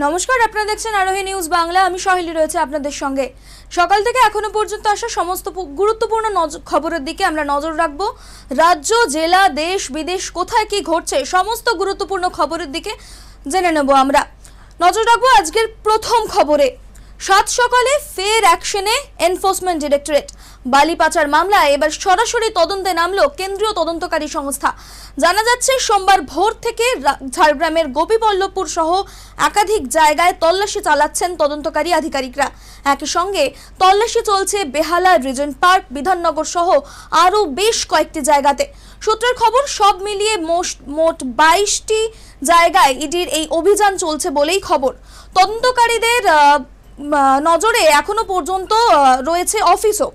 নমস্কার, আপনারা দেখছেন আরোহী নিউজ বাংলা। আমি সহেলি রয়েছে আপনাদের সঙ্গে। সকাল থেকে এখনও পর্যন্ত আসা সমস্ত গুরুত্বপূর্ণ খবরের দিকে আমরা নজর রাখব। রাজ্য, জেলা, দেশ, বিদেশ, কোথায় কি ঘটছে, সমস্ত গুরুত্বপূর্ণ খবরের দিকে জেনে নেব আমরা। নজর রাখব আজকের প্রথম খবরে। সাত সকালে ফের অ্যাকশনে এনফোর্সমেন্ট ডিরেক্টরেট বালি পাচার মামলায় এবার সরাসরি তদন্তে নামলো কেন্দ্রীয় তদন্তকারী সংস্থা। জানা যাচ্ছে, সোমবার ভোর থেকে ঝাড়গ্রামের গোপীবল্লভপুর সহ একাধিক জায়গায় তল্লাশি চালাচ্ছেন তদন্তকারী আধিকারিকরা। একই সঙ্গে তল্লাশি চলছে বেহালা রিজেন্ট পার্ক, বিধাননগর সহ আরও বেশ কয়েকটি জায়গাতে। সূত্রের খবর, সব মিলিয়ে মোট বাইশটি জায়গায় ইডির এই অভিযান চলছে বলেই খবর। তদন্তকারীদের নজরে এখনও পর্যন্ত রয়েছে অফিসও।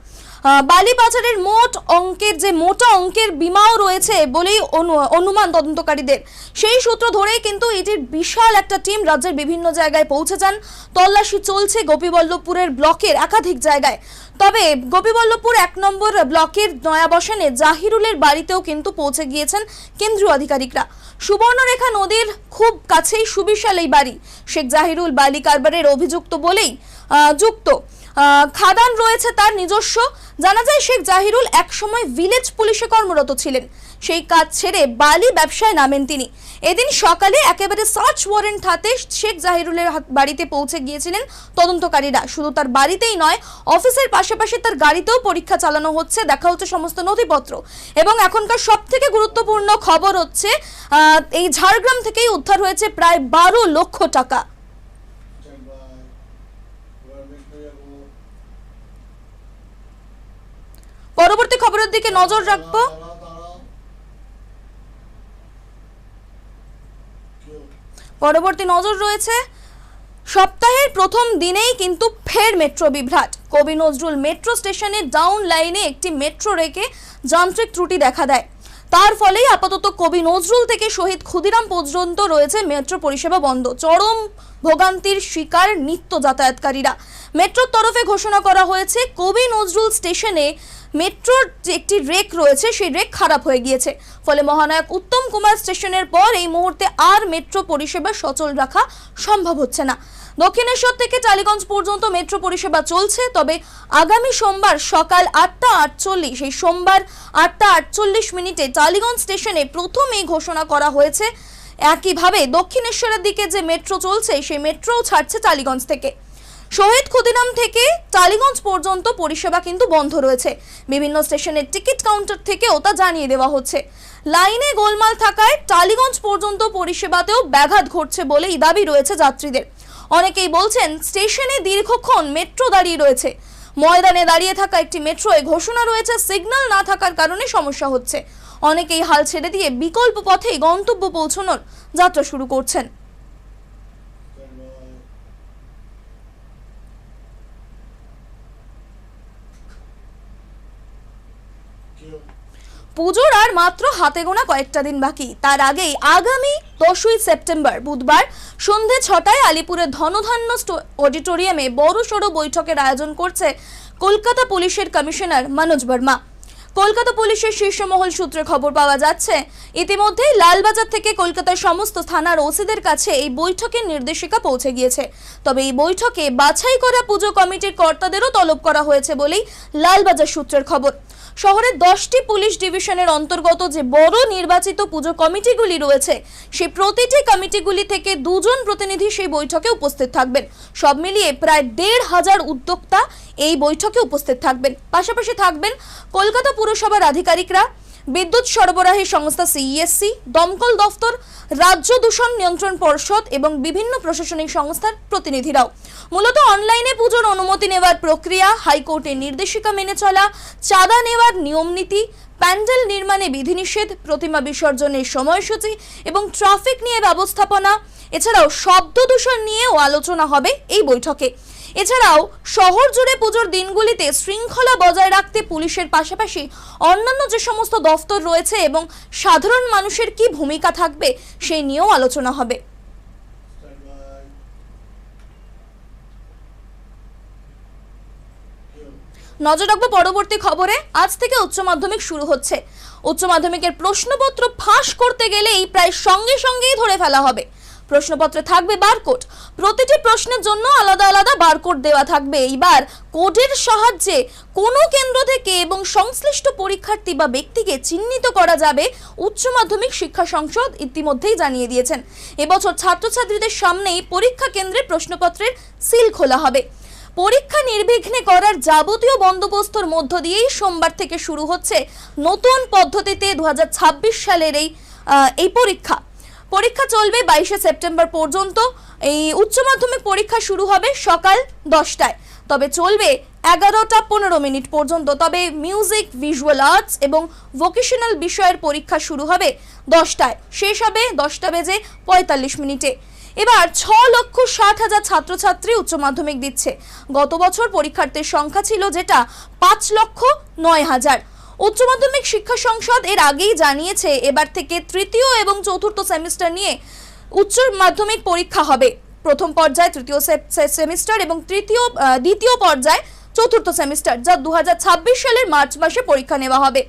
আহ, বালি পাচারের মোট অঙ্কের যে মোটা অঙ্কের বিমাও রয়েছে বলেই অনু- অনুমান তদন্তকারীদের। সেই সূত্র ধরেই কিন্তু এটির বিশাল একটা টিম রাজ্যের বিভিন্ন জায়গায় পৌঁছে যান। তল্লাশি চলছে গোপীবল্লভপুরের ব্লকের একাধিক জায়গায়। তবে গোপীবল্লভপুর এক নম্বর ব্লকের নয়াবসানে জাহিরুলের বাড়িতেও কিন্তু পৌঁছে গিয়েছেন কেন্দ্রীয় আধিকারিকরা। সুবর্ণরেখা নদীর খুব কাছেই সুবিশাল এই বাড়ি। শেখ জাহিরুল বালি কারবারের অভিযুক্ত বলেই যুক্ত। খাদান রয়েছে তার নিজস্ব। জানা যায় শেখ জাহিরুল একসময় ভিলেজ পুলিশে কর্মরত ছিলেন। সেই কাজ ছেড়ে বালি ব্যবসায় নামেন তিনি। এদিন সকালে একেবারে সার্চ ওয়ারেন্ট হাতে শেখ জাহিরুলের বাড়িতে পৌঁছে গিয়েছিলেন তদন্তকারীরা। শুধু তার বাড়িতেই নয়, অফিসের পাশাপাশি তার গাড়িতেও পরীক্ষা চালানো হচ্ছে, দেখা হচ্ছে সমস্ত নথিপত্র। এবং এখনকার সব থেকে গুরুত্বপূর্ণ খবর হচ্ছে এই ঝাড়গ্রাম থেকেই উদ্ধার হয়েছে প্রায় বারো লক্ষ টাকা Stand by. এবার মিশনে যাব। পরবর্তী খবরের দিকে নজর রাখব। পরবর্তী নজর রয়েছে, সপ্তাহের প্রথম দিনেই কিন্তু ফের মেট্রো বিভ্রাট। কবি নজরুল মেট্রো স্টেশনে ডাউন লাইনে একটি মেট্রো রেখে যান্ত্রিক ত্রুটি দেখা দেয়। তার ফলেই আপাতত কবি নজরুল থেকে শহীদ ক্ষুদিরাম পর্যন্ত রয়েছে মেট্রো পরিষেবা বন্ধ। চরম ভোগান্তির শিকার নিত্য যাতায়াতকারীরা। মেট্রোর তরফে ঘোষণা করা হয়েছে, কবি নজরুল স্টেশনে মেট্রোর যে একটি রেক রয়েছে, সেই রেক খারাপ হয়ে গিয়েছে। ফলে মহানায়ক উত্তম কুমার স্টেশনের পর এই মুহূর্তে আর মেট্রো পরিষেবা সচল রাখা সম্ভব হচ্ছে না। দক্ষিণেশ্বর থেকে টালিগঞ্জ পর্যন্ত মেট্রো পরিষেবা চলছে, তবে আগামী সোমবার সকাল আটটা আটচল্লিশ, এই সোমবার আটটা আটচল্লিশ মিনিটে টালিগঞ্জ স্টেশনে প্রথম এই ঘোষণা করা হয়েছে। একইভাবে দক্ষিণেশ্বরের দিকে যে মেট্রো চলছে, সেই মেট্রোও ছাড়ছে টালিগঞ্জ থেকে। শহীদ ক্ষুদিরাম থেকে টালিগঞ্জ পর্যন্ত পরিষেবা কিন্তু বন্ধ রয়েছে। বিভিন্ন স্টেশনের টিকিট কাউন্টার থেকেও তা জানিয়ে দেওয়া হচ্ছে। লাইনে গোলমাল থাকায় টালিগঞ্জ পর্যন্ত পরিষেবাতেও ব্যাঘাত ঘটছে বলেই দাবি রয়েছে যাত্রীদের। অনেকেই বলছেন স্টেশনে দীর্ঘক্ষণ মেট্রো দাঁড়িয়ে রয়েছে। ময়দানে দাঁড়িয়ে থাকা একটি মেট্রোয় ঘোষণা রয়েছে, সিগন্যাল না থাকার কারণে সমস্যা হচ্ছে। অনেকেই হাল ছেড়ে দিয়ে বিকল্প পথেই গন্তব্য পৌঁছানোর যাত্রা শুরু করছেন। পুজোর আর মাত্র হাতে গোনা কয়েকটা দিন বাকি। তার আগেই আগামী দশই সেপ্টেম্বর, বুধবার সন্ধে ছটায় আলিপুরের ধনধান্য অডিটোরিয়ামে বড় সড়ো বৈঠকের আয়োজন করছে কলকাতা পুলিশের কমিশনার মনোজ বর্মা। কলকাতা পুলিশের শীর্ষ মহল সূত্রে খবর পাওয়া যাচ্ছে, ইতিমধ্যেই লালবাজার থেকে কলকাতার সমস্ত থানার ওসিদের কাছে এই বৈঠকের নির্দেশিকা পৌঁছে গিয়েছে। তবে এই বৈঠকে বাছাই করা পুজো কমিটির কর্তাদেরও তলব করা হয়েছে বলেই লালবাজার সূত্রের খবর। শহরের দশটি পুলিশ ডিভিশনের অন্তর্গত যে বড় নির্বাচিত পুজো কমিটিগুলি রয়েছে, সেই প্রতিটি কমিটিগুলি থেকে দুজন প্রতিনিধি সেই বৈঠকে উপস্থিত থাকবেন। সব মিলিয়ে প্রায় দেড় হাজার উদ্যোক্তা এই বৈঠকে উপস্থিত থাকবেন। পাশাপাশি থাকবেন কলকাতা পুরসভার আধিকারিকরা বিদ্যুৎ সরবরাহী সংস্থা সিইএসসি দমকল দফতর, রাজ্য দূষণ নিয়ন্ত্রণ পর্ষদ এবং বিভিন্ন প্রশাসনিক সংস্থার প্রতিনিধিরাও। মূলত অনলাইনে পুজোর অনুমতি নেওয়ার প্রক্রিয়া, হাইকোর্টের নির্দেশিকা মেনে চলা, চাঁদা নেওয়ার নিয়মনীতি প্যান্ডেল নির্মাণে বিধিনিষেধ, প্রতিমা বিসর্জনের সময়সূচি এবং ট্রাফিক নিয়ে ব্যবস্থাপনা, এছাড়াও শব্দ দূষণ নিয়েও আলোচনা হবে এই বৈঠকে। এছাড়াও শহর জুড়ে পুজোর দিনগুলিতে শৃঙ্খলা বজায় রাখতে পুলিশের পাশাপাশি অন্যান্য যে সমস্ত দফতর রয়েছে এবং সাধারণ মানুষের কি ভূমিকা থাকবে, সেই নিয়েও আলোচনা হবে। নজর রাখব পরবর্তী খবরে। আজ থেকে উচ্চ মাধ্যমিক শুরু হচ্ছে। উচ্চ মাধ্যমিকের প্রশ্নপত্র ফাঁস করতে গেলেই প্রায় সঙ্গে সঙ্গেই ধরে ফেলা হবে। প্রশ্নপত্রে থাকবে বারকোড। প্রতিটি প্রশ্নের জন্য আলাদা আলাদা বারকোড দেওয়া থাকবে। এইবার কোডের সাহায্যে কোনো কেন্দ্র থেকে এবং সংশ্লিষ্ট পরীক্ষার্থী বা ব্যক্তিকে চিহ্নিত করা যাবে, উচ্চ মাধ্যমিক শিক্ষা সংসদ ইতিমধ্যেই জানিয়ে দিয়েছেন। এবছর ছাত্রছাত্রীদের সামনেই পরীক্ষা কেন্দ্রের প্রশ্নপত্রের সিল খোলা হবে। পরীক্ষা নির্বিঘ্নে করার যাবতীয় বন্দোবস্তর মধ্য দিয়েই সোমবার থেকে শুরু হচ্ছে নতুন পদ্ধতিতে দু হাজার ছাব্বিশ সালের এই এই পরীক্ষা। পরীক্ষা চলবে বাইশে সেপ্টেম্বর পর্যন্ত। এই উচ্চ মাধ্যমিক পরীক্ষা শুরু হবে সকাল দশটায়। তবে চলবে এগারোটা পনেরো মিনিট পর্যন্ত। তবে মিউজিক, ভিজুয়াল আর্টস এবং ভোকেশনাল বিষয়ের পরীক্ষা শুরু হবে দশটায়। শেষ হবে দশটা বেজে পঁয়তাল্লিশ মিনিটে। এবার ছ লক্ষ ষাট হাজার ছাত্রছাত্রী উচ্চ মাধ্যমিক দিচ্ছে। গত বছর পরীক্ষার্থীর সংখ্যা ছিল যেটা পাঁচ লক্ষ নয় হাজার। উচ্চ মাধ্যমিক শিক্ষা সংসদ এর আগেই জানিয়েছে, এবার থেকে তৃতীয় এবং চতুর্থ সেমিস্টার নিয়ে উচ্চ মাধ্যমিক পরীক্ষা হবে। প্রথম পর্যায়ে, তৃতীয় সেমিস্টার এবং তৃতীয় দ্বিতীয় পর্যায়ে, চতুর্থ সেমিস্টার, যা দু হাজার ছাব্বিশ সালের মার্চ মাসে পরীক্ষা নেওয়া হবে।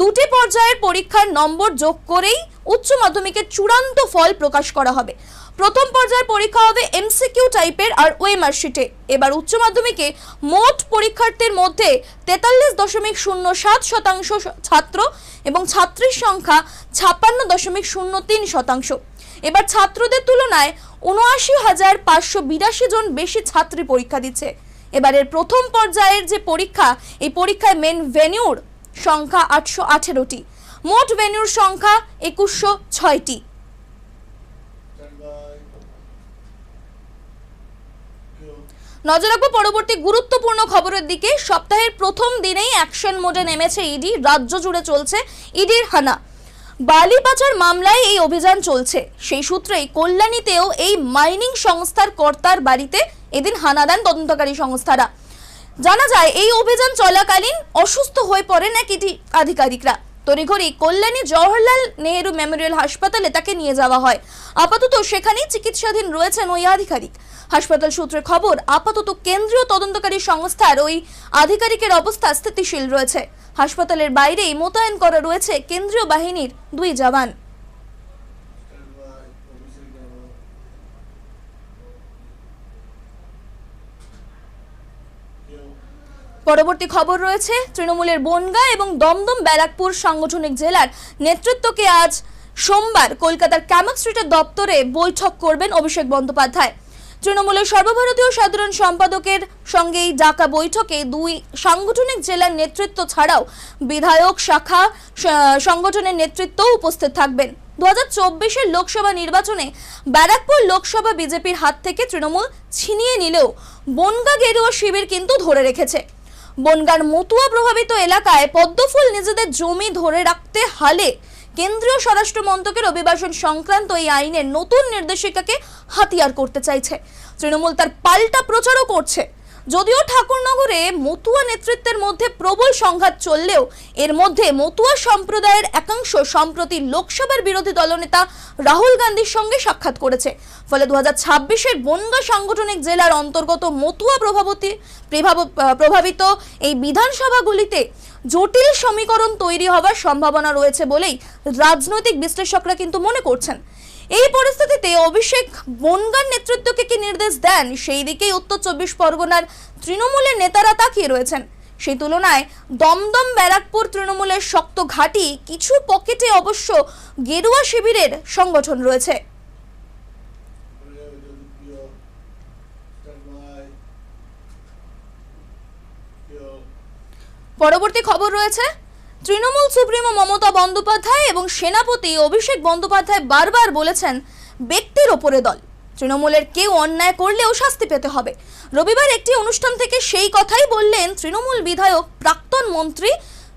দুটি পর্যায়ের পরীক্ষার নম্বর যোগ করেই উচ্চ মাধ্যমিকের চূড়ান্ত ফল প্রকাশ করা হবে। প্রথম পর্যায়ের পরীক্ষা হবে এমসিকিউ টাইপের আর ওয়েমার শিটে এবার উচ্চ মাধ্যমিকে মোট পরীক্ষার্থীর মধ্যে তেতাল্লিশ দশমিক শূন্য সাত শতাংশ ছাত্র এবং ছাত্রীর সংখ্যা ছাপ্পান্ন দশমিক শূন্য তিন শতাংশ। এবার ছাত্রদের তুলনায় উনআশি হাজার পাঁচশো বিরাশি জন বেশি ছাত্রী পরীক্ষা দিচ্ছে। এবারের প্রথম পর্যায়ের যে পরীক্ষা, এই পরীক্ষায় মেন ভেনিউর সংখ্যা আটশো আঠেরোটি। মোট ভেনিউর সংখ্যা একুশশো ছয়টি। নজর রাখব পরবর্তী গুরুত্বপূর্ণ খবরের দিকে। সপ্তাহের প্রথম দিনেই অ্যাকশন মোডে নেমেছে ইডি, রাজ্য জুড়ে চলছে ইডির হানা। বালি পাচার মামলায় এই অভিযান চলছে। সেই সূত্রেই কল্যাণীতেও এই মাইনিং সংস্থার কর্তার বাড়িতে এদিন হানা দেন তদন্তকারী সংস্থারা। জানা যায়, এই অভিযান চলাকালীন অসুস্থ হয়ে পড়েন এক ইডি আধিকারিকরা। তড়িঘড়ি কল্যাণী জওহরলাল নেহেরু মেমোরিয়াল হাসপাতালে তাকে নিয়ে যাওয়া হয়। আপাতত সেখানেই চিকিৎসাধীন রয়েছেন ওই আধিকারিক। হাসপাতাল সূত্রে খবর, আপাতত কেন্দ্রীয় তদন্তকারী সংস্থার ওই আধিকারিকের অবস্থা স্থিতিশীল রয়েছে। হাসপাতালের বাইরেই মোতায়েন করা রয়েছে কেন্দ্রীয় বাহিনীর দুই জওয়ান। পরবর্তী খবর রয়েছে, তৃণমূলের বনগাঁ এবং দমদম ব্যারাকপুর সাংগঠনিক জেলার নেতৃত্বকে আজ সোমবার কলকাতার ক্যামক স্ট্রিটের দপ্তরে বৈঠক করবেন অভিষেক বন্দ্যোপাধ্যায়। তৃণমূলের সর্বভারতীয় সাধারণ সম্পাদকের সঙ্গে এই ডাকা বৈঠকে দুই সাংগঠনিক জেলার নেতৃত্ব ছাড়াও বিধায়ক শাখা সংগঠনের নেতৃত্বও উপস্থিত থাকবেন। দু হাজার লোকসভা নির্বাচনে ব্যারাকপুর লোকসভা বিজেপির হাত থেকে তৃণমূল ছিনিয়ে নিলেও বনগা গেরুয়া শিবির কিন্তু ধরে রেখেছে। বনগার মতুয়া প্রভাবিত এলাকায় পদ্মফুল নিজেদের জমি ধরে রাখতে হালে। কেন্দ্রীয় স্বরাষ্ট্র মন্ত্রকের অভিবাসন সংক্রান্ত এই আইনের নতুন নির্দেশিকাকে হাতিয়ার করতে চাইছে। তৃণমূল তার পাল্টা প্রচারও করছে। যদিও ঠাকুরনগরে মতুয়া নেতৃত্বের মধ্যে প্রবল সংঘাত চললেও এর মধ্যে মতুয়া সম্প্রদায়ের একাংশ সম্প্রতি লোকসভার বিরোধী দলনেতা রাহুল গান্ধীর সঙ্গে সাক্ষাৎ করেছে। ফলে দু হাজার ছাব্বিশের বনগা সাংগঠনিক জেলার অন্তর্গত মতুয়া প্রভাবতী প্রভাব- প্রভাবিত এই বিধানসভাগুলিতে জটিল সমীকরণ তৈরি হওয়ার সম্ভাবনা রয়েছে বলেই রাজনৈতিক বিশ্লেষকরা কিন্তু মনে করছেন। এই পরিস্থিতিতে অভিষেক বনগার নেতৃত্বকে কি নির্দেশ দেন সেই দিকেই উত্তর চব্বিশ পরগনার তৃণমূলের নেতারা তাকিয়ে রয়েছেন সেই তুলনায় দমদম, ব্যারাকপুর তৃণমূলের শক্ত ঘাঁটি, কিছু পকেটে অবশ্য গেরুয়া শিবিরের সংগঠন রয়েছে. পরবর্তী খবর রয়েছে তৃণমূল সুপ্রিমো মমতা বন্দ্যোপাধ্যায় এবং সেনাপতি অভিষেক বন্দ্যোপাধ্যায় বারবার বলেছেন, ব্যক্তির ওপরে দল। তৃণমূলের কেউ অন্যায় করলেও শাস্তি পেতে হবে। রবিবার একটি অনুষ্ঠান থেকে সেই কথাই বললেন তৃণমূল বিধায়ক প্রাক্তন মন্ত্রী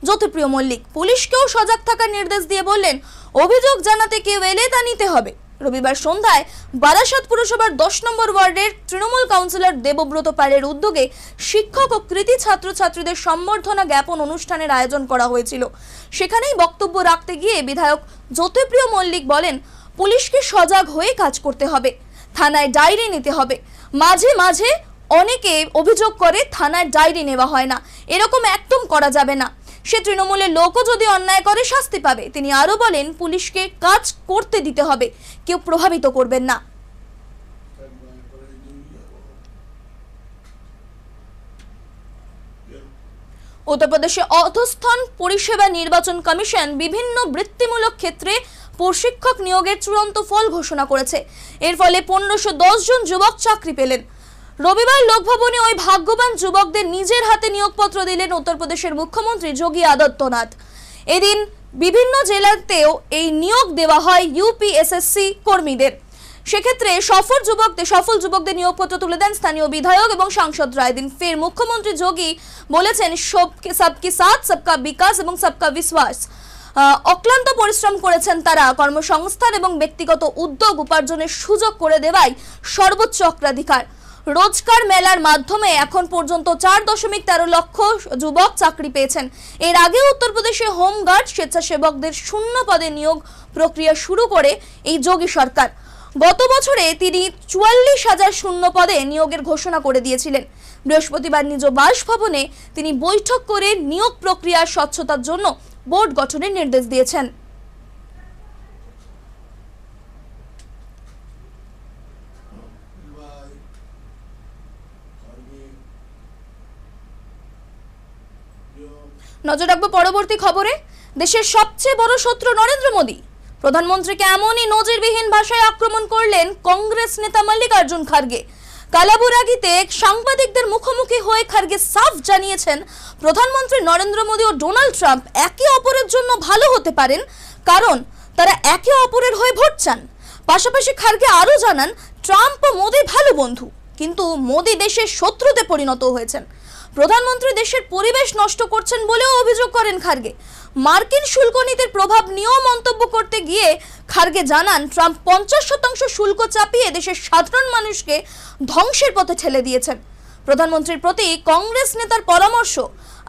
জ্যোতিপ্রিয় মল্লিক। পুলিশকেও সজাগ থাকার নির্দেশ দিয়ে বললেন, অভিযোগ জানাতে কেউ এলে তা নিতে হবে। রবিবার সন্ধ্যায় বারাসাত পুরসভার দশ নম্বর ওয়ার্ডের তৃণমূল কাউন্সিলর দেবব্রত পালের উদ্যোগে শিক্ষক ও কৃতি ছাত্রছাত্রীদের সম্বর্ধনা জ্ঞাপন অনুষ্ঠানের আয়োজন করা হয়েছিল। সেখানেই বক্তব্য রাখতে গিয়ে বিধায়ক জ্যোতিপ্রিয় মল্লিক বলেন, পুলিশকে সজাগ হয়ে কাজ করতে হবে, থানায় ডায়েরি নিতে হবে। মাঝে মাঝে অনেকে অভিযোগ করে থানায় ডায়েরি নেওয়া হয় না। এরকম একদম করা যাবে না। সে তৃণমূলের লোকও যদি অন্যায় করে, শাস্তি পাবে। তিনি আরও বলেন, পুলিশকে কাজ করতে দিতে হবে। কেউ প্রভাবিত করবেন না। উত্তরপ্রদেশে অধস্থন পরিষেবা নির্বাচন কমিশন বিভিন্ন বৃত্তিমূলক ক্ষেত্রে প্রশিক্ষক নিয়োগের চূড়ান্ত ফল ঘোষণা করেছে। এর ফলে পনেরোশো জন যুবক চাকরি পেলেন। রবিবার লোকভবনে ওই ভাগ্যবান যুবকদের নিজের হাতে নিয়োগপত্র দিলেন উত্তরপ্রদেশের মুখ্যমন্ত্রী যোগী আদিত্যনাথ। এদিন বিভিন্ন জেলাতেও এই নিয়োগ দেওয়া হয় ইউপিএসএসসি কর্মীদের। সেক্ষেত্রে সফল যুবকদের সফল যুবকদের নিয়োগপত্র তুলে দেন স্থানীয় বিধায়ক এবং সাংসদরা এদিন ফের মুখ্যমন্ত্রী যোগী বলেছেন সবকে সবকে সাথ, সবকা বিকাশ এবং সবকা বিশ্বাস। অক্লান্ত পরিশ্রম করেছেন তারা। কর্মসংস্থান এবং ব্যক্তিগত উদ্যোগ উপার্জনের সুযোগ করে দেওয়াই সর্বোচ্চ অগ্রাধিকার। রোজগার মেলার মাধ্যমে এখন পর্যন্ত চার দশমিক তেরো লক্ষ যুবক চাকরি পেয়েছেন। এর আগে উত্তরপ্রদেশে হোমগার্ড স্বেচ্ছাসেবকদের শূন্য পদে নিয়োগ প্রক্রিয়া শুরু করে এই যোগী সরকার। গত বছরে তিনি চুয়াল্লিশ হাজার শূন্য পদে নিয়োগের ঘোষণা করে দিয়েছিলেন। বৃহস্পতিবার নিজ বাসভবনে তিনি বৈঠক করে নিয়োগ প্রক্রিয়ার স্বচ্ছতার জন্য বোর্ড গঠনের নির্দেশ দিয়েছেন। নজর রাখব পরবর্তী খবরে। দেশের সবচেয়ে বড় শত্রু নরেন্দ্র মোদী। প্রধানমন্ত্রীকে এমনই নজিরবিহীন ভাষায় আক্রমণ করলেন কংগ্রেস নেতা মল্লিকার্জুন খার্গে। কালাবুরাগিতে সাংবাদিকদের মুখোমুখি হয়ে খার্গে সাফ জানিয়েছেন, প্রধানমন্ত্রী নরেন্দ্র মোদী ও ডোনাল্ড ট্রাম্প একে অপরের জন্য ভালো হতে পারেন, কারণ তারা একে অপরের হয়ে ভোট চান। পাশাপাশি খার্গে আরও জানান, ট্রাম্প ও মোদী ভালো বন্ধু, কিন্তু মোদী দেশের শত্রুতে পরিণত হয়েছেন। প্রধানমন্ত্রী দেশের পরিবেশ নষ্ট করছেন বলেও অভিযোগ করেন খার্গে। মার্কিন শুল্ক নীতির প্রভাব নিয়েও মন্তব্য করতে গিয়ে খার্গে জানান, ট্রাম্প পঞ্চাশ শতাংশ শুল্ক চাপিয়ে দেশের সাধারণ মানুষকে ধ্বংসের পথে ঠেলে দিয়েছেন। প্রধানমন্ত্রীর প্রতি কংগ্রেস নেতার পরামর্শ,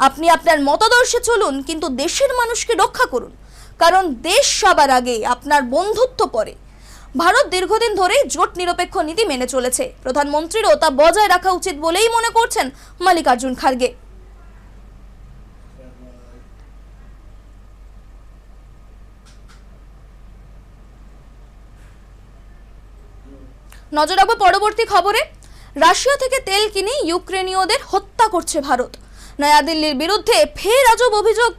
আপনি আপনার মতাদর্শে চলুন, কিন্তু দেশের মানুষকে রক্ষা করুন। কারণ দেশ সবার আগে আপনার বন্ধুত্ব পরে ভারত দীর্ঘদিন ধরেই জোট নিরপেক্ষ নীতি মেনে চলেছে। প্রধানমন্ত্রীরও তা বজায় রাখা উচিত বলেই মনে করছেন মাল্লিকার্জুন খার্গে। নজর রাখব পরবর্তী খবরে। রাশিয়া থেকে তেল কিনে ইউক্রেনীয়দের হত্যা করছে ভারত। নয়াদিল্লির বিরুদ্ধে ফের আজব অভিযোগ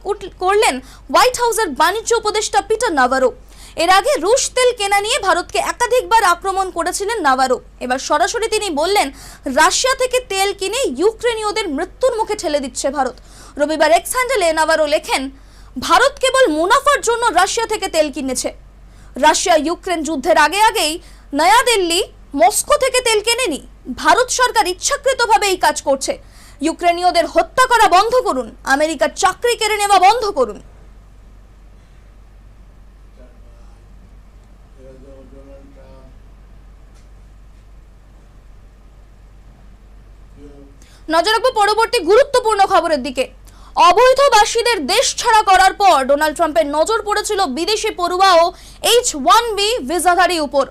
করলেন হোয়াইট হাউসের বাণিজ্য উপদেষ্টা পিটার নাভারো। এর আগে রুশ তেল কেনা নিয়ে ভারতকে একাধিকবার আক্রমণ করেছিলেন নাভারো। এবার সরাসরি তিনি বললেন, রাশিয়া থেকে তেল কিনে ইউক্রেনীয়দের মৃত্যুর মুখে ঠেলে দিচ্ছে ভারত। রবিবার এক্স হ্যান্ডেলে নাভারো লেখেন, ভারত কেবল মুনাফার জন্য রাশিয়া থেকে তেল কিনেছে। রাশিয়া ইউক্রেন যুদ্ধের আগে আগেই নয়াদিল্লি মস্কো থেকে তেল কেনেনি। ভারত সরকার ইচ্ছাকৃতভাবে এই কাজ করছে। ইউক্রেনীয়দের হত্যা করা বন্ধ করুন, আমেরিকার চাকরি কেড়ে নেওয়া বন্ধ করুন। Donald Trump. নজর রাখব পরবর্তী গুরুত্বপূর্ণ খবরের দিকে। অবৈধবাসীদের দেশ ছাড়া করার পর ডোনাল্ড ট্রাম্পের নজর পড়েছিল বিদেশি পড়ুয়া ও এইচ ওয়ান বি ভিসাধারী উপর।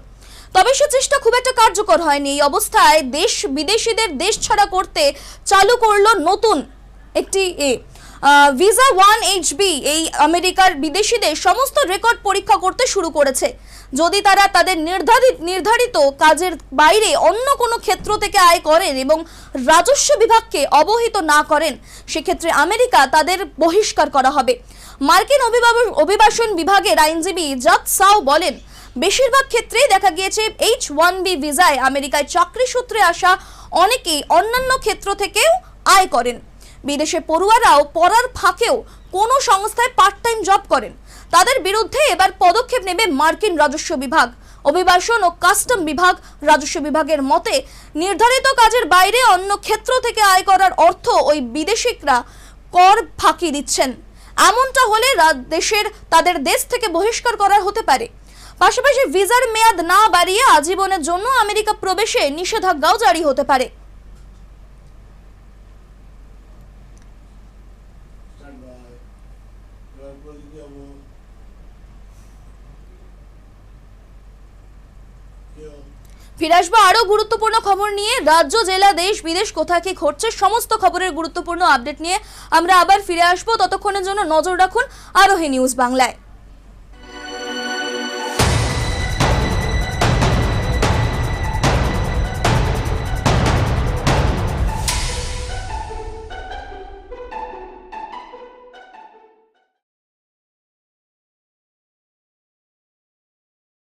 তবে সে চেষ্টা খুব একটা কার্যকর হয়নি। এই অবস্থায় দেশ বিদেশিদের দেশ ছাড়া করতে চালু করল নতুন একটি এ। ভিসা ওয়ান এইচবি এই আমেরিকার বিদেশিদের সমস্ত রেকর্ড পরীক্ষা করতে শুরু করেছে। যদি তারা তাদের নির্ধারিত নির্ধারিত কাজের বাইরে অন্য কোনো ক্ষেত্র থেকে আয় করেন এবং রাজস্ব বিভাগকে অবহিত না করেন, সেক্ষেত্রে আমেরিকা তাদের বহিষ্কার করা হবে। মার্কিন অভিবাসন বিভাগের আইনজীবী জাত সাও বলেন, বেশিরভাগ ক্ষেত্রেই দেখা গিয়েছে এইচ ওয়ান বি ভিসায় আমেরিকায় চাকরি সূত্রে আসা অনেকেই অন্যান্য ক্ষেত্র থেকেও আয় করেন। বিদেশে পড়ুয়ারাও পড়ার ফাঁকেও কোনো সংস্থায় পার্ট টাইম জব করেন। তাদের বিরুদ্ধে এবার পদক্ষেপ নেবে মার্কিন রাজস্ব বিভাগ। অভিবাসন ও কাস্টম বিভাগ রাজস্ব বিভাগের মতে, নির্ধারিত কাজের বাইরে অন্য ক্ষেত্র থেকে আয় করার অর্থ ওই বিদেশিকরা কর ফাঁকি দিচ্ছেন। এমনটা হলে দেশের, তাদের দেশ থেকে বহিষ্কার করার হতে পারে। পাশাপাশি ভিসার মেয়াদ না বাড়িয়ে আজীবনের জন্য আমেরিকা প্রবেশে নিষেধাজ্ঞাও জারি হতে পারে। ফিরে আসব আরও গুরুত্বপূর্ণ খবর নিয়ে। রাজ্য, জেলা, দেশ, বিদেশ কোথায় কি ঘটছে সমস্ত খবরের গুরুত্বপূর্ণ আপডেট নিয়ে আমরা আবার ফিরে আসব। ততক্ষণের জন্য নজর রাখুন আরোহী নিউজ বাংলায়।